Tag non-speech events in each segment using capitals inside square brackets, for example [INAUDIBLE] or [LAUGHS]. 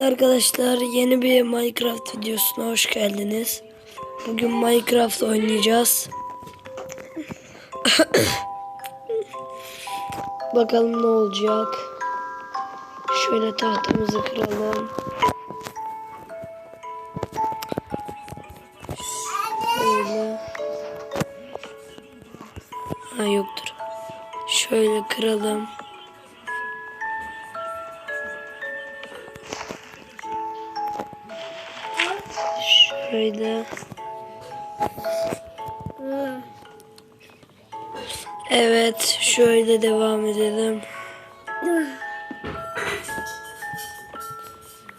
Arkadaşlar yeni bir Minecraft videosuna hoş geldiniz. Bugün Minecraft oynayacağız. [COUGHS] Bakalım ne olacak. Şöyle tahtamızı kıralım. Şöyle. Ha yoktur. Şöyle kıralım. Şöyle. Evet, şöyle devam edelim.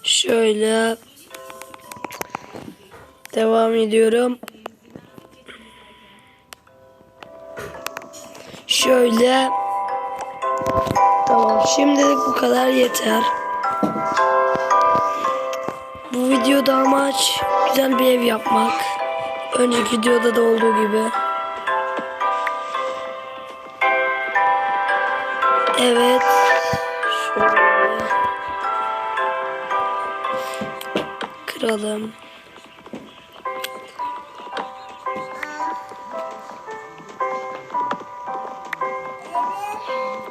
Şöyle devam ediyorum. Şöyle Tamam, şimdilik bu kadar yeter. Bu videoda amaç güzel bir ev yapmak. Önceki videoda da olduğu gibi. Evet. Şöyle. Kıralım.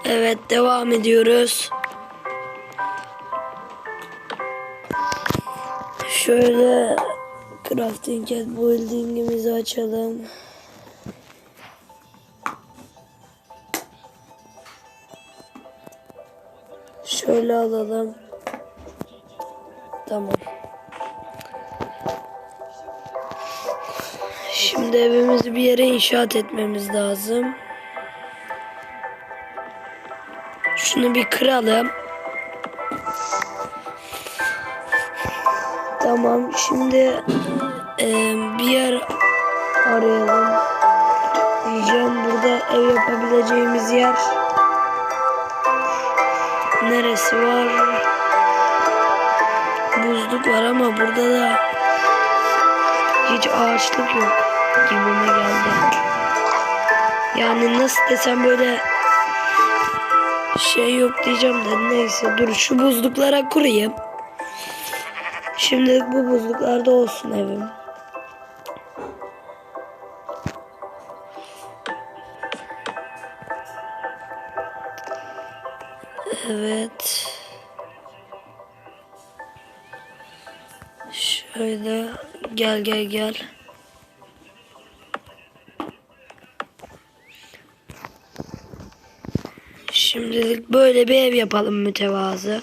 Evet devam ediyoruz. Şöyle crafting and building'imizi açalım. Şöyle alalım. Tamam. Şimdi evimizi bir yere inşaat etmemiz lazım. Şunu bir kıralım. Tamam şimdi eee, bir yer arayalım. Diyeceğim burada ev yapabileceğimiz yer neresi var? Buzluk var ama burada da hiç ağaçlık yok gibime geldi. Yani nasıl desem böyle şey yok diyeceğim de neyse dur şu buzluklara kurayım. Şimdilik bu buzluklarda olsun evim. Evet. Şöyle gel gel gel. Şimdilik böyle bir ev yapalım mütevazı.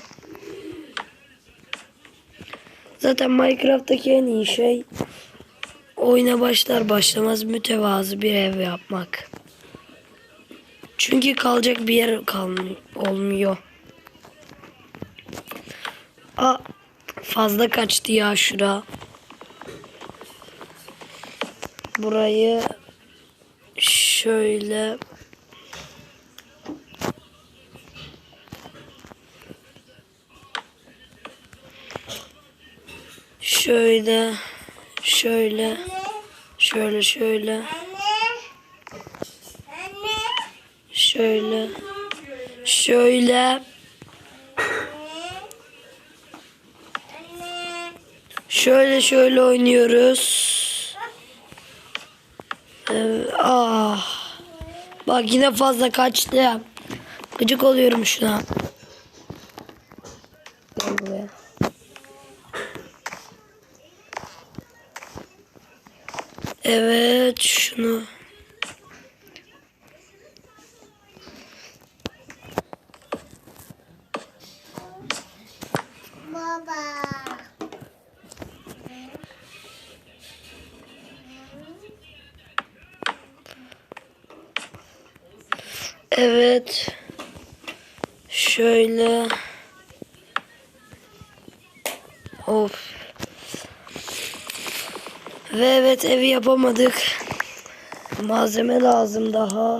Zaten Minecraft'taki en iyi şey oyuna başlar başlamaz mütevazı bir ev yapmak. Çünkü kalacak bir yer kalmıyor, olmuyor. Aa, fazla kaçtı ya şura. Burayı şöyle Şöyle, şöyle, şöyle, şöyle. Şöyle, şöyle. Şöyle şöyle oynuyoruz. Evet, ah. Bak yine fazla kaçtı. Gıcık oluyorum şuna. Evet şunu. Baba. Evet. Şöyle. Of. Ve evet evi yapamadık. Malzeme lazım daha.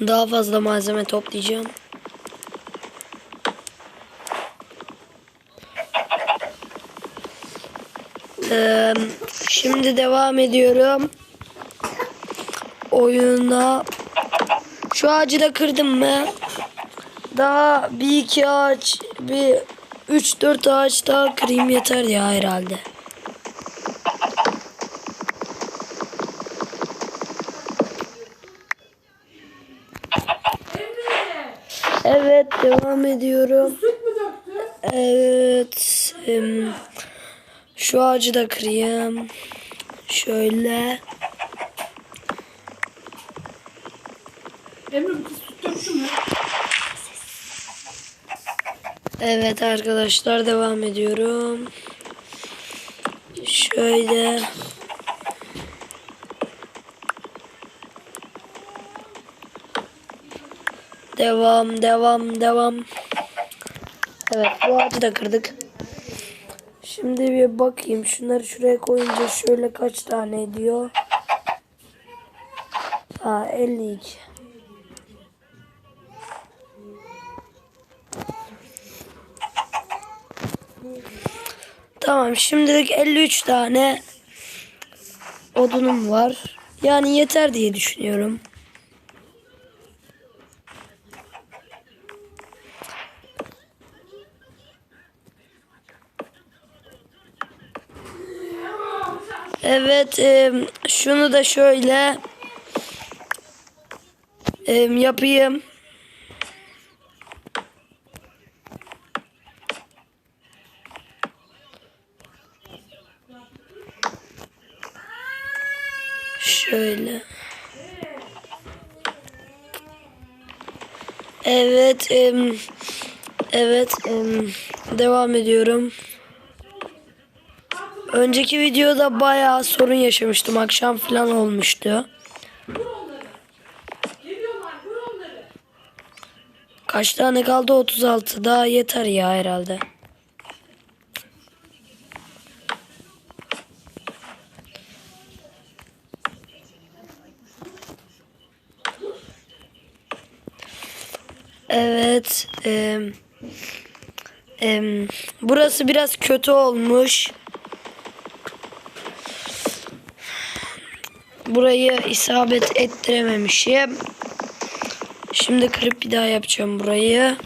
Daha fazla malzeme toplayacağım. Ee, şimdi devam ediyorum. Oyuna. Şu ağacı da kırdım mı? Daha bir iki ağaç bir 3-4 ağaç daha kırayım yeter ya herhalde. Evet devam ediyorum. Süt mü döktü? Evet. şu ağacı da kırayım. Şöyle. Emre bu kız süt döktü mü? Evet arkadaşlar devam ediyorum. Şöyle. Devam, devam, devam. Evet bu ağacı da kırdık. Şimdi bir bakayım. Şunları şuraya koyunca şöyle kaç tane ediyor? Ha 52. Tamam şimdilik 53 tane odunum var. Yani yeter diye düşünüyorum. Evet em, şunu da şöyle em, yapayım. Şöyle. Evet, em, evet, em, devam ediyorum. Önceki videoda bayağı sorun yaşamıştım. Akşam falan olmuştu. Kaç tane kaldı? 36. Daha yeter ya herhalde. Evet. em, em, burası biraz kötü olmuş. Burayı isabet ettirememişim. Şimdi kırıp bir daha yapacağım burayı.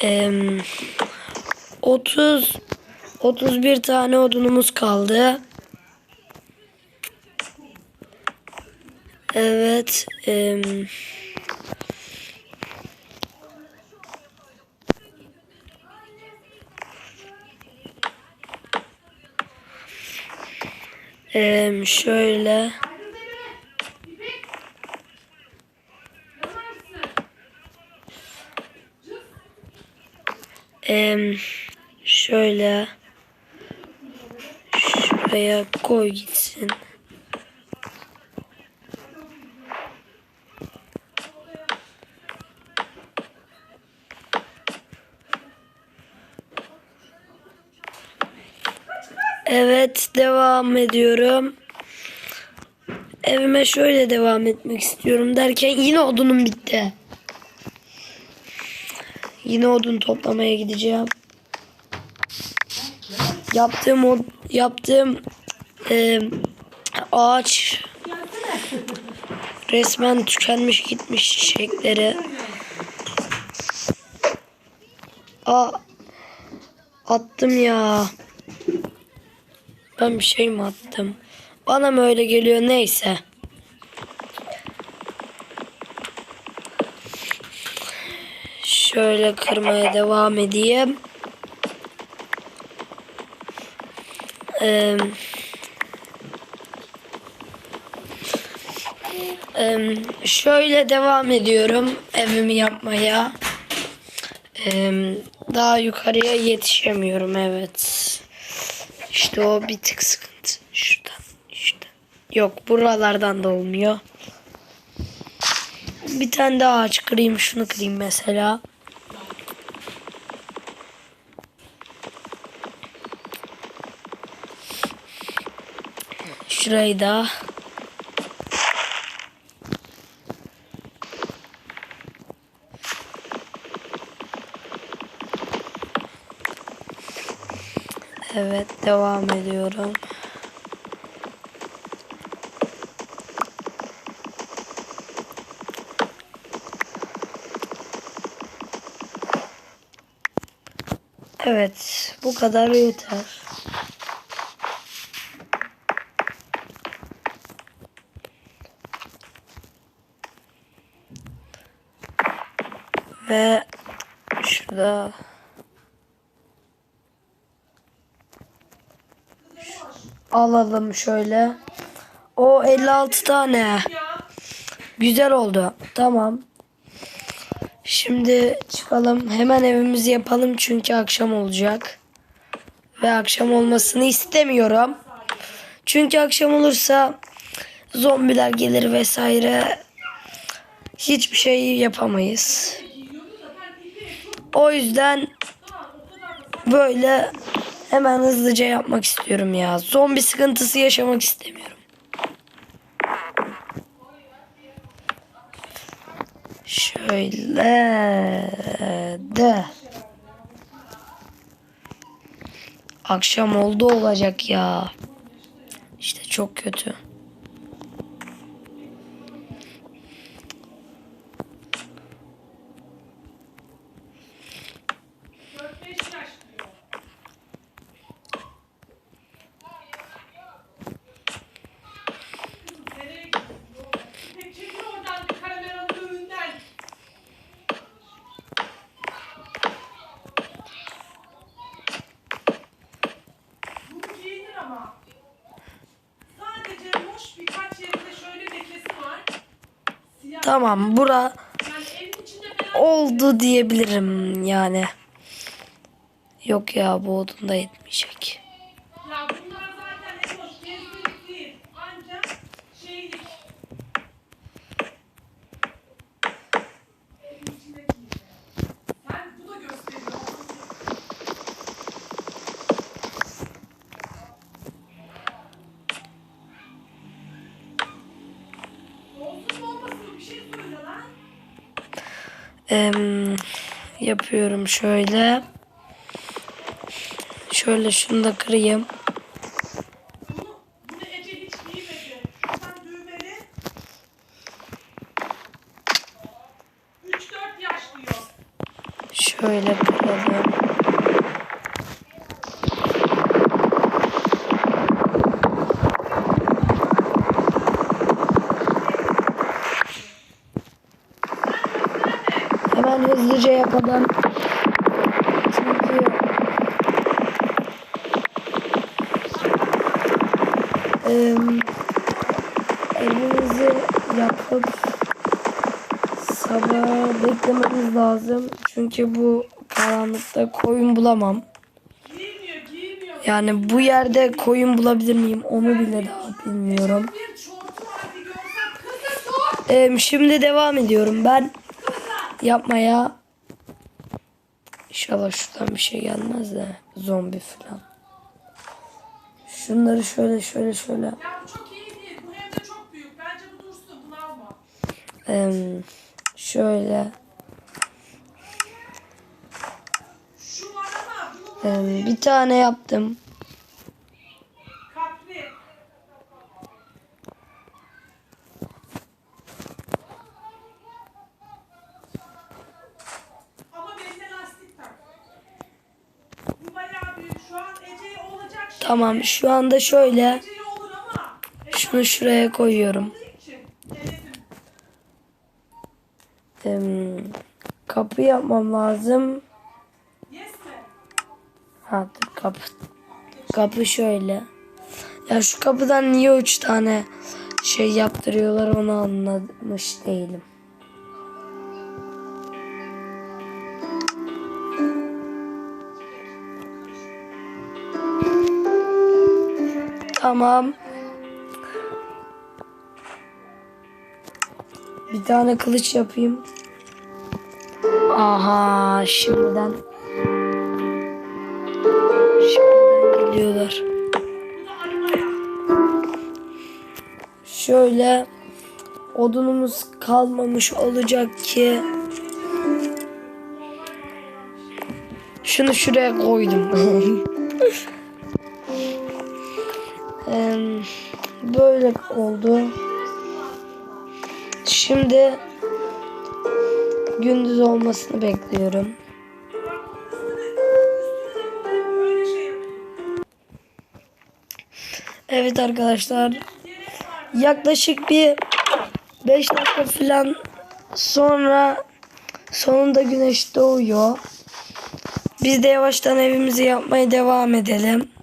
Em, 30 31 tane odunumuz kaldı. Evet. em, em, şöyle. Em, şöyle. Şuraya koy gitsin. Evet devam ediyorum. Evime şöyle devam etmek istiyorum derken yine odunum bitti. Yine odun toplamaya gideceğim. Yaptığım o yaptığım e, ağaç resmen tükenmiş gitmiş çiçekleri. Aa, attım ya. Ben bir şey mi attım? Bana mı öyle geliyor neyse. Şöyle kırmaya devam edeyim. Eee, şöyle devam ediyorum evimi yapmaya. Eee, daha yukarıya yetişemiyorum evet. İşte o bir tık sıkıntı. Şuradan, şuradan. Yok buralardan da olmuyor. Bir tane daha ağaç kırayım şunu kırayım mesela. Şurayı da. Evet devam ediyorum. Evet bu kadar yeter. Alalım şöyle. O 56 tane. Güzel oldu. Tamam. Şimdi çıkalım. Hemen evimizi yapalım çünkü akşam olacak. Ve akşam olmasını istemiyorum. Çünkü akşam olursa zombiler gelir vesaire. Hiçbir şey yapamayız. O yüzden böyle hemen hızlıca yapmak istiyorum ya. Zombi sıkıntısı yaşamak istemiyorum. Şöyle de. Akşam oldu olacak ya. İşte çok kötü. Tamam bura oldu diyebilirim yani. Yok ya bu odun Em, yapıyorum şöyle. Şöyle şunu da kırayım. Bunu, bunu Ece hiç giymedi. Sen düğmeli. 3-4 yaş diyor. Şöyle kıralım. Hemen yapalım. Çünkü em, evimizi yapıp sabah beklememiz lazım. Çünkü bu karanlıkta koyun bulamam. Yani bu yerde koyun bulabilir miyim onu bile daha bilmiyorum. Em, şimdi devam ediyorum ben yapmaya. İnşallah şuradan bir şey gelmez de zombi falan. Şunları şöyle şöyle şöyle. Ya bu çok iyi değil. Bu hem de çok büyük. Bence bu dursun. Bunu alma. em, şöyle Şu var ama bunu bu em, bir tane yaptım. kapri. Ama beline lastik tak. Bu bayağı büyük. Şu an Ece'ye olacak şey. Tamam şu anda şöyle şunu şuraya koyuyorum. Em, kapı yapmam lazım. Ha kapı. Kapı şöyle. Ya şu kapıdan niye üç tane şey yaptırıyorlar onu anlamış değilim. Tamam. Bir tane kılıç yapayım. Aha şimdiden. Şimdiden geliyorlar. Şöyle odunumuz kalmamış olacak ki şunu şuraya koydum. [LAUGHS] Böyle oldu. Şimdi gündüz olmasını bekliyorum. Evet arkadaşlar. Yaklaşık bir 5 dakika falan sonra sonunda güneş doğuyor. Biz de yavaştan evimizi yapmaya devam edelim.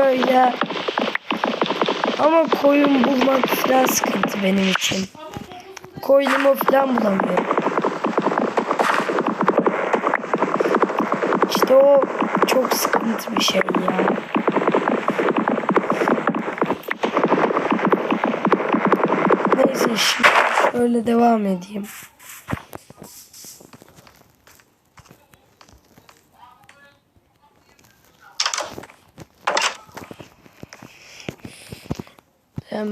Şöyle ama koyun bulmak falan sıkıntı benim için. Koyunumu falan bulamıyorum. İşte o çok sıkıntı bir şey ya. Neyse şimdi şöyle devam edeyim.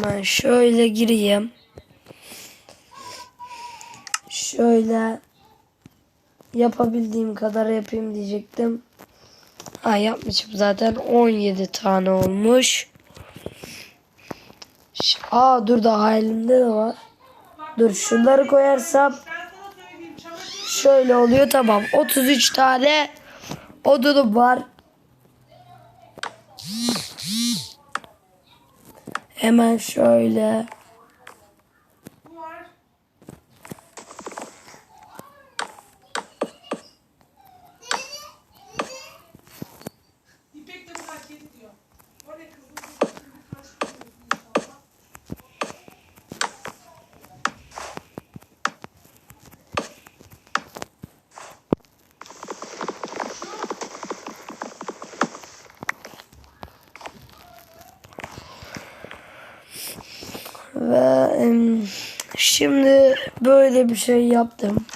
Hemen şöyle gireyim. Şöyle yapabildiğim kadar yapayım diyecektim. Ha yapmışım zaten 17 tane olmuş. Aa dur daha elimde de var. Dur şunları koyarsam şöyle oluyor tamam. 33 tane odunum var. Hemen şöyle bu var. İpek de bırak yedi diyor. O ne kızım? Şimdi karşılıyorsun inşallah. ve em, şimdi böyle bir şey yaptım.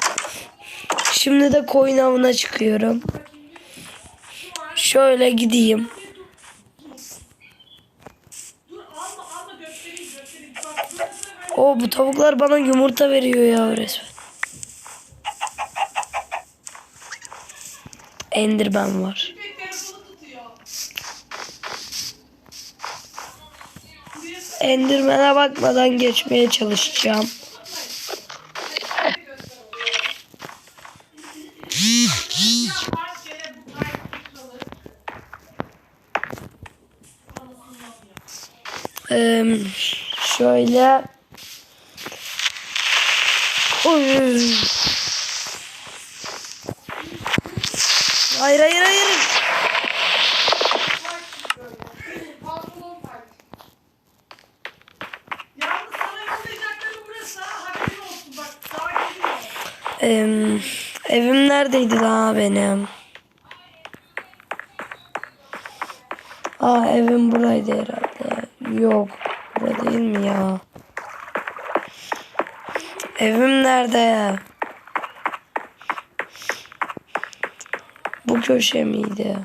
Şimdi de koyun avına çıkıyorum. Şöyle gideyim. O bu tavuklar bana yumurta veriyor ya resmen. Enderman var. Enderman'a bakmadan geçmeye çalışacağım. Şöyle. Oy. Hayır hayır hayır. Em, evim neredeydi daha benim? Aa evim buraydı herhalde. Yok. Burada değil mi ya? Evim nerede? Bu köşe miydi?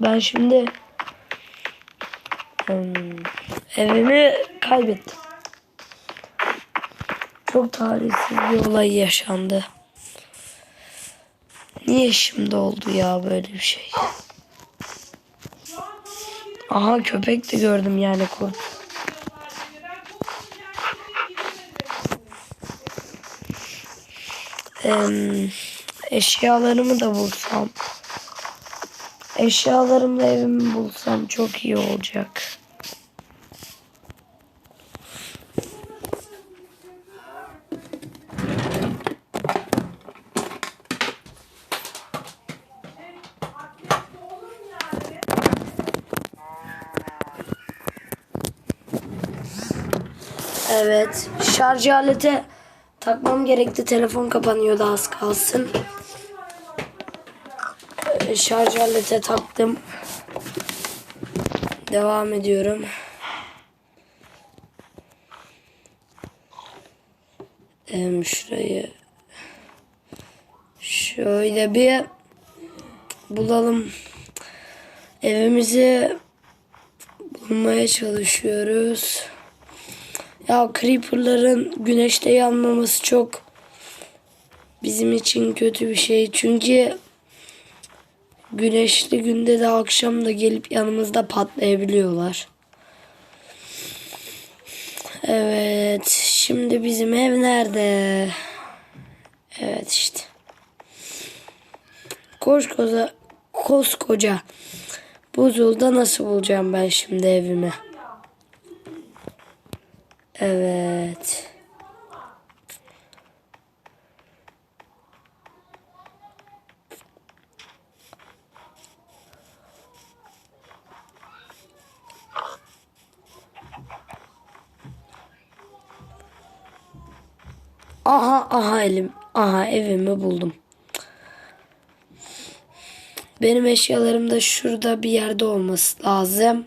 Ben şimdi evimi kaybettim. Çok talihsiz bir olay yaşandı. Niye şimdi oldu ya böyle bir şey? Aha köpek de gördüm yani kurt. Em, eşyalarımı da bulsam. Eşyalarımla evimi bulsam çok iyi olacak. Olur mu yani? Evet. Şarj aleti takmam gerekti. Telefon kapanıyordu az kalsın. Şarj alete taktım. Devam ediyorum. Em, şurayı şöyle bir bulalım. Evimizi bulmaya çalışıyoruz. Ya creeperların güneşte yanmaması çok bizim için kötü bir şey. Çünkü güneşli günde de akşam da gelip yanımızda patlayabiliyorlar. Evet. Şimdi bizim ev nerede? Evet işte. Koskoca koskoca buzulda nasıl bulacağım ben şimdi evimi? Evet. Aha aha elim. Aha evimi buldum. Benim eşyalarım da şurada bir yerde olması lazım.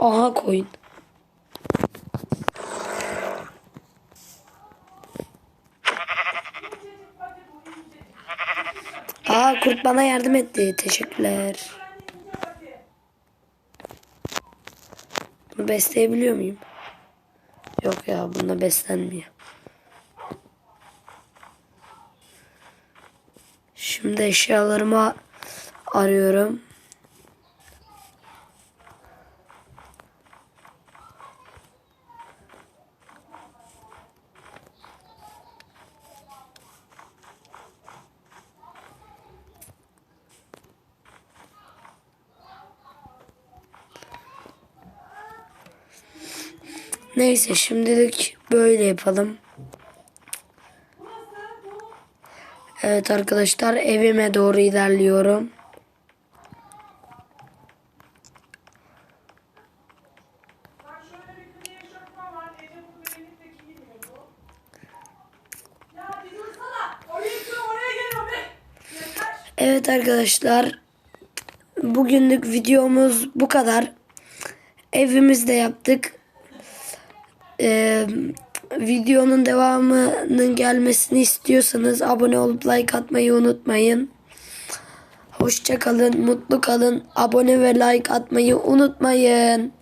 Aha koyun. Aa kurt bana yardım etti. Teşekkürler. Bunu besleyebiliyor muyum? Yok ya bunda beslenmiyor. Şimdi eşyalarımı arıyorum. Neyse şimdilik böyle yapalım. Evet arkadaşlar evime doğru ilerliyorum. Evet arkadaşlar bugünlük videomuz bu kadar. Evimizde yaptık. Ee, videonun devamının gelmesini istiyorsanız abone olup like atmayı unutmayın. Hoşça kalın, mutlu kalın. Abone ve like atmayı unutmayın.